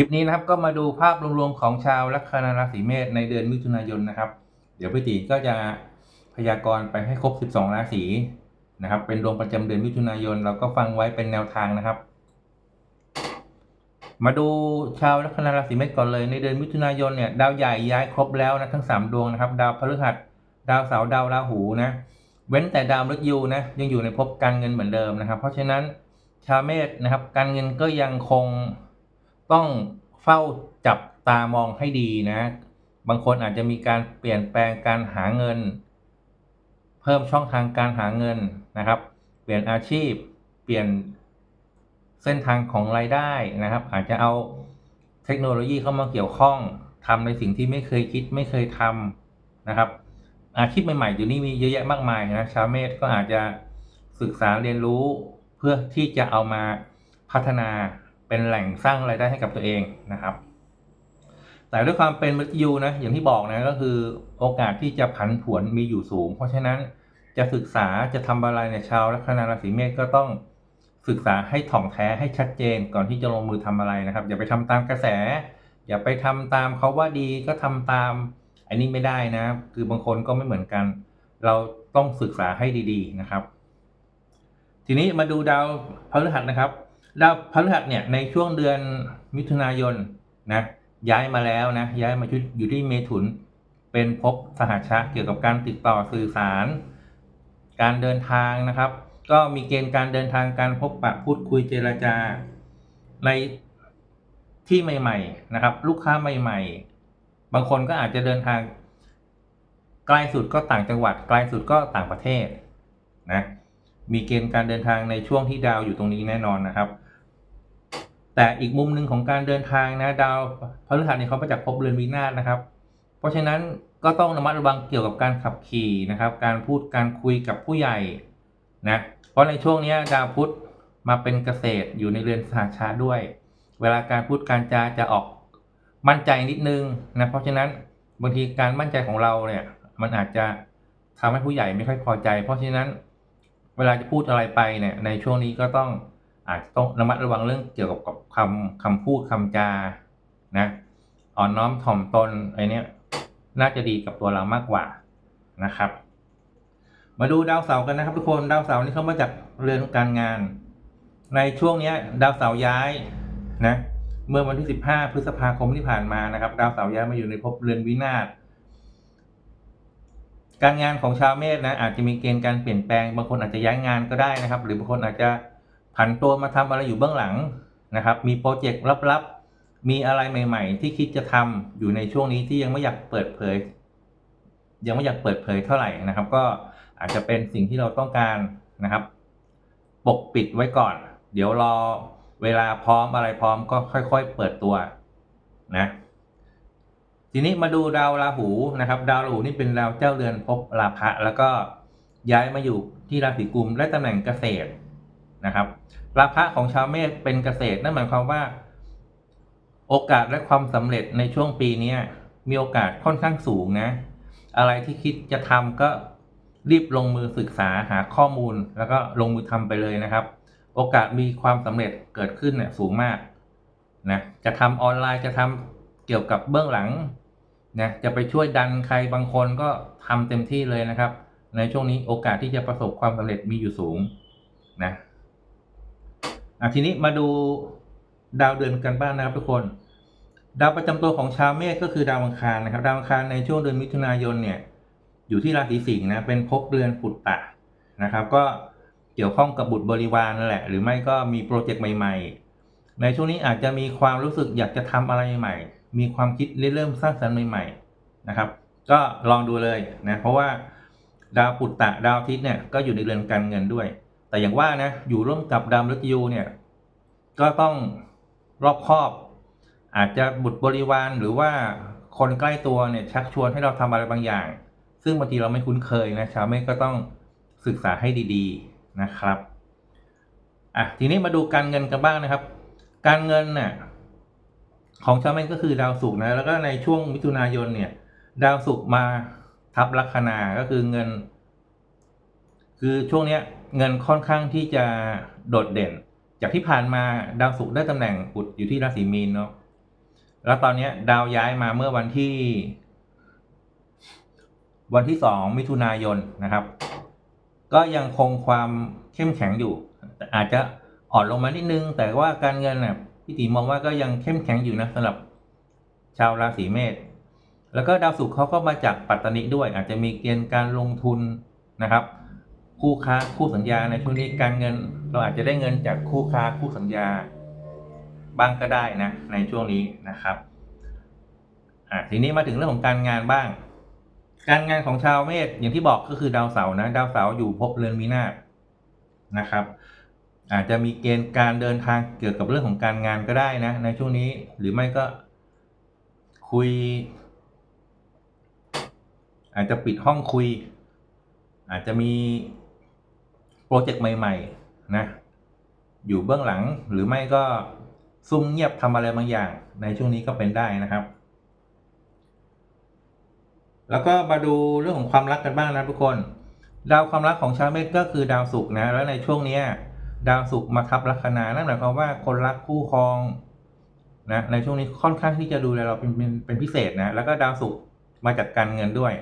คลิปนี้นะครับก็มาดูภาพรวมๆของชาวลัคนาราศีเมษในเดือนมิถุนายนนะครับ เดี๋ยวพี่ติก็จะพยากรณ์ไปให้ครบ 12 ราศีนะครับ เป็นดวงประจำเดือนมิถุนายนเราก็ฟังไว้เป็นแนวทางนะครับ มาดูชาวลัคนาราศีเมษก่อนเลยในเดือนมิถุนายนเนี่ยดาวใหญ่ย้ายครบแล้วนะทั้ง 3 ดวงนะครับ ดาวพฤหัส ดาวเสาร์ดาวราหูนะ เว้นแต่ดาวมฤตยูนะยังอยู่ในภพการเงินเหมือนเดิมนะครับ เพราะฉะนั้นชาวเมษนะครับ การเงินก็ยังคง ต้องเฝ้าจับตามองให้ดีนะ บางคนอาจจะมีการเปลี่ยนแปลงการหาเงิน เพิ่มช่องทางการหาเงินนะครับ เปลี่ยนอาชีพ เปลี่ยนเส้นทางของรายได้นะครับ อาจจะเอาเทคโนโลยีเข้ามาเกี่ยวข้องทำในสิ่งที่ไม่เคยคิดไม่เคยทำนะครับ อาชีพใหม่ๆอยู่นี่มีเยอะแยะมากมายนะชาวเมษก็อาจจะศึกษาเรียนรู้เพื่อที่จะเอามาพัฒนา เป็นแหล่งสร้างรายได้ให้กับตัวเองนะครับ แต่ด้วยความเป็นมฤตยูนะอย่างที่บอกนะก็คือโอกาสที่จะผันผวนมีอยู่สูง เพราะฉะนั้นจะศึกษาจะทำอะไรเนี่ยชาวลัคนาราศีเมษก็ต้องศึกษาให้ถ่องแท้ให้ชัดเจนก่อนที่จะลงมือทำอะไรนะครับ อย่าไปทำตามกระแส อย่าไปทำตามเขาว่าดีก็ทำตาม อันนี้ไม่ได้นะ คือบางคนก็ไม่เหมือนกัน เราต้องศึกษาให้ดี ๆนะครับ ทีนี้มาดูดาวพฤหัสนะครับ ดาวพฤหัสเนี่ยในช่วงเดือนมิถุนายนนะย้ายมาแล้วนะย้ายมาอยู่ที่เมถุน เป็นภพสหชะเกี่ยวกับการติดต่อสื่อสาร การเดินทางนะครับ ก็มีเกณฑ์การเดินทางการพบปะพูดคุยเจรจา ในที่ใหม่ ๆ นะครับ ลูกค้าใหม่ ๆ บางคนก็อาจจะเดินทางใกลสุดก็ต่างจังหวัดไกลสุดก็ต่างประเทศนะมีเกณฑ์การเดินทางในช่วงที่ดาวอยู่ตรงนี้แน่นอนนะครับ แต่อีกมุมหนึ่งของการเดินทางนะดาวพฤหัสเนี่ยเขามาจากภพเรือนวินาศนะครับ เพราะฉะนั้นก็ต้องระมัดระวังเกี่ยวกับการขับขี่นะครับ การพูดการคุยกับผู้ใหญ่นะเพราะในช่วงนี้ดาวพุธมาเป็นเกษตรอยู่ในเรือนสหชาด้วย เวลาการพูดการจาจะออกมั่นใจนิดนึงนะเพราะฉะนั้นบางทีการมั่นใจของเราเนี่ยมันอาจจะทำให้ผู้ใหญ่ไม่ค่อยพอใจ เพราะฉะนั้นเวลาจะพูดอะไรไปเนี่ยในช่วงนี้ก็ต้อง อาจจะต้องระมัดระวังเรื่องเกี่ยวกับคำคำพูดคำจานะอ่อนน้อมถ่อมตนไอเนี้ยน่าจะดีกับตัวเรามากกว่านะครับ มาดูดาวเสาร์กันนะครับ ทุกคนดาวเสาร์นี่เขามาจากเรือนการงาน ในช่วงเนี้ย ดาวเสาร์ย้ายนะเมื่อวันที่ 15 พฤษภาคมที่ผ่านมานะครับ ดาวเสาร์ย้ายมาอยู่ในภพเรือนวินาศการงานของชาวเมษนะอาจจะมีเกณฑ์การเปลี่ยนแปลงบางคนอาจจะย้ายงานก็ได้นะครับ หรือบางคนอาจจะ ผันตัวมาทำอะไรอยู่เบื้องหลังนะครับ มีโปรเจกต์ลับๆ มีอะไรใหม่ ๆ ที่คิดจะทำอยู่ในช่วงนี้ที่ยังไม่อยากเปิดเผย ยังไม่อยากเปิดเผยเท่าไหร่นะครับ ก็อาจจะเป็นสิ่งที่เราต้องการนะครับ ปกปิดไว้ก่อน เดี๋ยวรอเวลาพร้อมอะไรพร้อมก็ค่อย ๆ เปิดตัวนะทีนี้มาดูดาวราหูนะครับ ดาวราหูนี่เป็นดาวเจ้าเรือนภพราภะแล้วก็ย้ายมาอยู่ที่ราศีกุมและตำแหน่งเกษตรนะครับ ราภะของชาวเมษเป็นเกษตรนั่นหมายความว่า โอกาสและความสำเร็จในช่วงปีนี้มีโอกาสค่อนข้างสูงนะ อะไรที่คิดจะทำก็รีบลงมือศึกษาหาข้อมูลแล้วก็ลงมือทำไปเลยนะครับ โอกาสมีความสำเร็จเกิดขึ้นเนี่ยสูงมากนะจะทำออนไลน์จะทำเกี่ยวกับเบื้องหลังนะจะไปช่วยดันใครบางคนก็ทำเต็มที่เลยนะครับ ในช่วงนี้โอกาสที่จะประสบความสำเร็จมีอยู่สูงนะ อะทีนี้มาดูดาวเดือนกันบ้างนะครับทุกคน ดาวประจำตัวของชาวเมษก็คือดาวอังคารนะครับ ดาวอังคารในช่วงเดือนมิถุนายนเนี่ย อยู่ที่ราศีสิงห์นะ เป็นภพเรือนปุตตะนะครับ ก็เกี่ยวข้องกับบุตรบริวารนั่นแหละ หรือไม่ก็มีโปรเจกต์ใหม่ ๆ ในช่วงนี้อาจจะมีความรู้สึกอยากจะทำอะไรใหม่ มีความคิดเริ่มสร้างสรรค์ใหม่ ๆ นะครับ ก็ลองดูเลยนะ เพราะว่าดาวปุตตะดาวอาทิตย์เนี่ยก็อยู่ในเรือนการเงินด้วย แต่อย่างว่านะอยู่ร่วมกับดาวมฤตยูเนี่ยก็ต้องรอบคอบ อาจจะบุตรบริวารหรือว่าคนใกล้ตัวเนี่ยชักชวนให้เราทำอะไรบางอย่าง ซึ่งบางทีเราไม่คุ้นเคยนะชาวเมฆก็ต้องศึกษาให้ดีๆนะครับอะทีนี้มาดูการเงินกันบ้างนะครับ การเงินน่ะของชาวเมฆก็คือดาวศุกร์นะแล้วก็ในช่วงมิถุนายนเนี่ย ดาวศุกร์มาทับลัคนาก็คือเงิน คือช่วงเนี้ย เงินค่อนข้างที่จะโดดเด่น จากที่ผ่านมาดาวศุกร์ได้ตำแหน่งอุดอยู่ที่ราศีมีนเนาะแล้วตอนนี้ดาวย้ายมาเมื่อวันที่ วันที่สองมิถุนายนนะครับ ก็ยังคงความเข้มแข็งอยู่ แต่อาจจะอ่อนลงมานิดนึง แต่ว่าการเงินน่ะพี่ตีมองว่าก็ยังเข้มแข็งอยู่นะสำหรับชาวราศีเมษแล้วก็ดาวศุกร์เขาก็มาจากปัตตานีด้วย อาจจะมีเกณฑ์การลงทุนนะครับ คู่ค้าคู่สัญญาในช่วงนี้การเงิน เราอาจจะได้เงินจากคู่ค้าคู่สัญญาบ้างก็ได้นะในช่วงนี้นะครับอะทีนี้มาถึงเรื่องของการงานบ้าง การงานของชาวเมษอย่างที่บอกก็คือดาวเสาร์นะดาวเสาร์อยู่ภพเรือนมีนาศนะครับ อาจจะมีเกณฑ์การเดินทางเกี่ยวกับเรื่องของการงานก็ได้นะ ในช่วงนี้หรือไม่ก็คุย อาจจะปิดห้องคุย อาจจะมี โปรเจกต์ใหม่ ๆ นะ อยู่เบื้องหลังหรือไม่ก็ซุ่มเงียบทำอะไรบางอย่าง ในช่วงนี้ก็เป็นได้นะครับ แล้วก็มาดูเรื่องของความรักกันบ้างนะทุกคน ดาวความรักของชาวเมษก็คือดาวศุกร์นะ แล้วในช่วงนี้ดาวศุกร์มาทับลัคนานั่นหมายความว่าคนรักคู่ครองนะในช่วงนี้ค่อนข้างที่จะดูแลเราเป็นเป็นเป็นพิเศษนะ แล้วก็ดาวศุกร์มาจากการเงินด้วย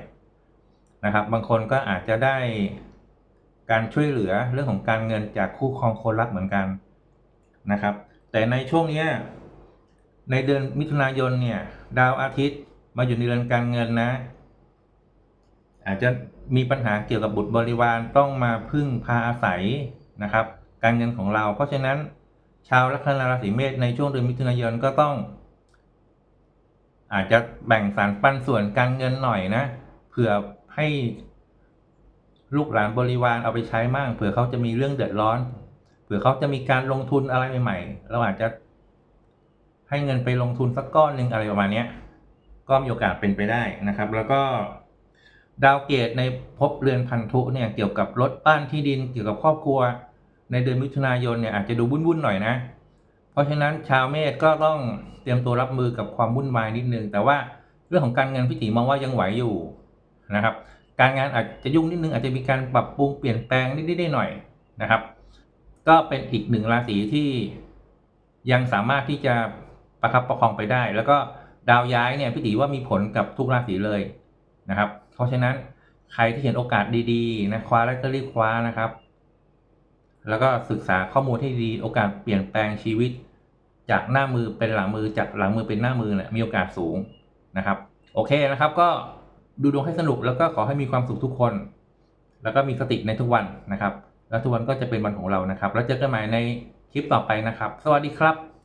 นะครับ บางคนก็อาจจะได้ การช่วยเหลือเรื่องของการเงินจากคู่ครองคนรักเหมือนกันนะครับ แต่ในช่วงนี้ในเดือนมิถุนายนเนี่ยดาวอาทิตย์มาอยู่ในเรือนการเงินนะ อาจจะมีปัญหาเกี่ยวกับบุตรบริวารต้องมาพึ่งพาอาศัยนะครับ การเงินของเรา เพราะฉะนั้นชาวลัคนาราศีเมษในช่วงเดือนมิถุนายนก็ต้อง อาจจะแบ่งสรรปันส่วนการเงินหน่อยนะเผื่อให้ ลูกหลานบริวารเอาไปใช้มั่งเผื่อเขาจะมีเรื่องเดือดร้อน เผื่อเขาจะมีการลงทุนอะไรใหม่ๆเราอาจจะ ให้เงินไปลงทุนสักก้อนหนึ่งอะไรประมาณนี้ก็มีโอกาสเป็นไปได้นะครับ แล้วก็ดาวเกตในภพเรือนพันธุเนี่ยเกี่ยวกับรถบ้านที่ดินเกี่ยวกับครอบครัว ในเดือนมิถุนายนเนี่ยอาจจะดูวุ่นๆหน่อยนะ เพราะฉะนั้นชาวเมษก็ต้องเตรียมตัวรับมือกับความวุ่นวายนิดนึงแต่ว่าเรื่องของการเงินพี่ตีมองว่ายังไหวอยู่นะครับ การงานอาจจะยุ่งนิดนึงอาจจะมีการปรับปรุงเปลี่ยนแปลงนิดๆหน่อยๆนะครับ ก็เป็นอีกหนึ่งราศีที่ยังสามารถที่จะประคับประคองไปได้ แล้วก็ดาวย้ายเนี่ยพี่ตีว่ามีผลกับทุกราศีเลยนะครับ เพราะฉะนั้นใครที่เห็นโอกาสดีๆนะคว้าแล้วก็รีบคว้านะครับ แล้วก็ศึกษาข้อมูลให้ดีโอกาสเปลี่ยนแปลงชีวิต จากหน้ามือเป็นหลังมือจากหลังมือเป็นหน้ามือเนี่ยมีโอกาสสูงนะครับ โอเคนะครับก็ ดูดวงให้สนุกแล้วก็ขอให้มีความสุขทุกคน แล้วก็มีสติในทุกวันนะครับ แล้วทุกวันก็จะเป็นวันของเรานะครับ แล้วเจอกันใหม่ในคลิปต่อไปนะครับ สวัสดีครับ